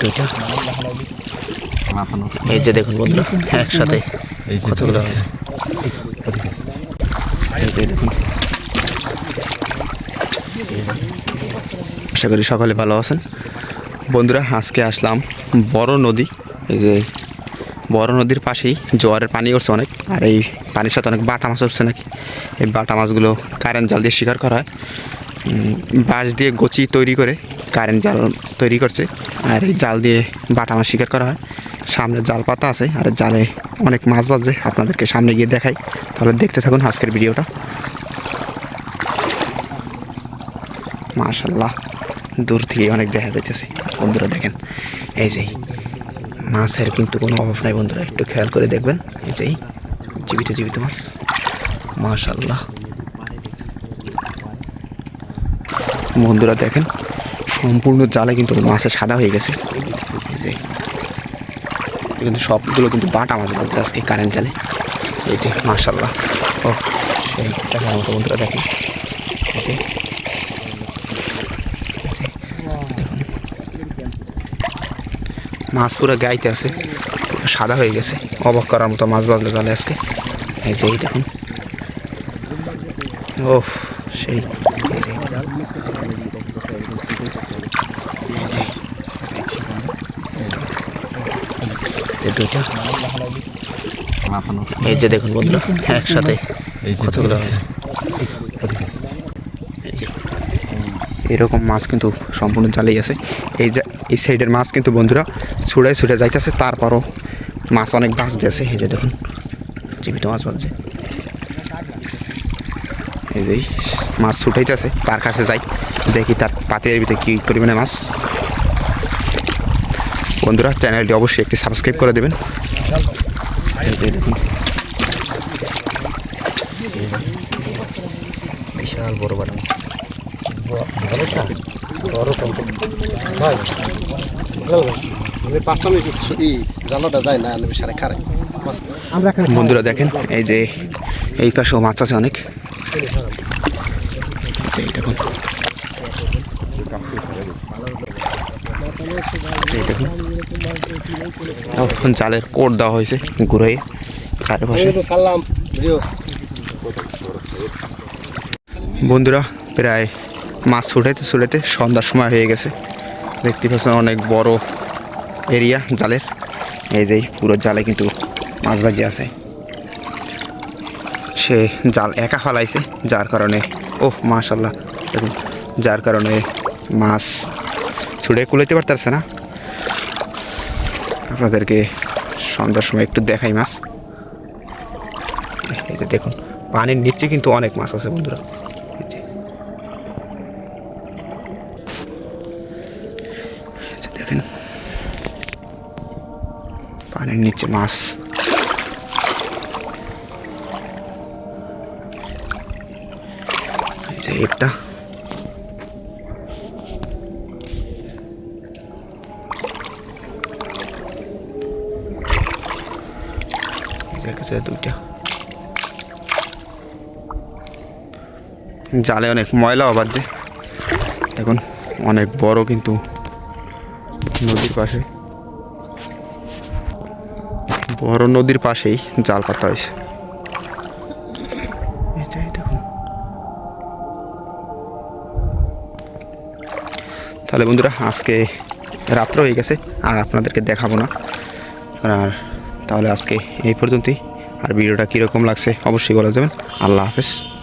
দুইটা এই যে দেখুন বন্ধুরা একসাথে এই যে কতগুলো এই যে দেখুন। আশা করি সকলে ভালো আছেন। বন্ধুরা আজকে আসলাম বড় নদী। এই যে বড় নদীর পাশেই জোয়ারের পানি উঠছে অনেক আর এই পানির সাথে অনেক বাটা মাছ উঠছে নাকি? এই বাটা মাছগুলো কারেন্ট জাল দিয়ে শিকার করা হয়। বাঁশ দিয়ে গচি তৈরি করে কারেন্ট জাল তৈরি করছে, আর এই জাল দিয়ে বাটা মাছ শিকার করা হয়। সামনে জাল পাতা আছে, আর জালে অনেক মাছ বাজছে, আপনাদেরকে সামনে গিয়ে দেখাই। তাহলে দেখতে থাকুন আজকের ভিডিওটা। মাশাল্লাহ দূর থেকে অনেক দেখা যাইতেছে। বন্ধুরা দেখেন, এই যে মাছের কিন্তু কোনো অভাব নাই বন্ধুরা, একটু খেয়াল করে দেখবেন। এই যে জীবিত জীবিত মাছ মাশাল্লাহ বন্ধুরা দেখেন সম্পূর্ণ জালে কিন্তু মাছের সাদা হয়ে গেছে। কিন্তু সবগুলো কিন্তু বাটা মাছ লাগছে আজকে কারেন্ট জালে। এই যে মাশাল্লাহ ও, সেই মতো বন্ধুরা যে, মাছ পুরো গাইতে আছে সাদা হয়ে গেছে। অবাক করার মতো মাছ বাজলো জালে আজকে। এই যে, এই দেখুন। ও সেই। এই যে এই যে। দুইটা এই যে দেখুন। বন্ধুরা একসাথে কতগুলো এরকম মাছ কিন্তু সম্পূর্ণ জালেই আছে। এই যে এই সাইডের মাছ কিন্তু বন্ধুরা ছুড়ে ছুড়ে যাইতেছে তারপরও মাছ অনেক বাঁচতেছে। এই যে দেখুন জীবিত মাছ বাঁচছে। এই যে মাছ ছুটাইতেছে তার কাছে যাই। দেখি তার পাতের ভিতরে কী পরিমাণে মাছ। বন্ধুরা চ্যানেলটি অবশ্যই একটি সাবস্ক্রাইব করে দেবেন। এই যে দেখুন। বিশাল বড় বাটা বন্ধুরা দেখেন এই যে এই পাশেও মাছ আছে অনেক। জালের কোট দেওয়া হয়েছে। ঘুরে বন্ধুরা, প্রায় মাছ ছুটাইতে ছুটাইতে সন্ধ্যার সময় হয়ে গেছে। দেখতে পাচ্ছেন অনেক বড় এরিয়া জালের। এই যে পুরো জালে কিন্তু মাছ বাজি আছে। সে জাল একা ফালাইছে, যার কারণে, ওহ মাশাল্লাহ দেখুন, যার কারণে মাছ ছুটে কুলাইতে পারতেছে না। আপনাদেরকে সন্ধ্যার সময় একটু দেখাই মাছ। এই যে দেখুন, পানির নিচে কিন্তু অনেক মাছ আছে বন্ধুরা। দেখেন, পানির নিচে মাছ যে জালে অনেক ময়লাও বাজছে দেখুন, অনেক বড় কিন্তু নদীর পাশে। বড় নদীর পাশেই জাল পাতা হয়েছে। তাহলে বন্ধুরা, আজকে রাত্র হয়ে গেছে, আর আপনাদেরকে দেখাবো না। আর তাহলে আজকে এই পর্যন্তই। আর ভিডিওটা কীরকম লাগছে অবশ্যই বলে যাবেন আল্লাহ হাফেজ।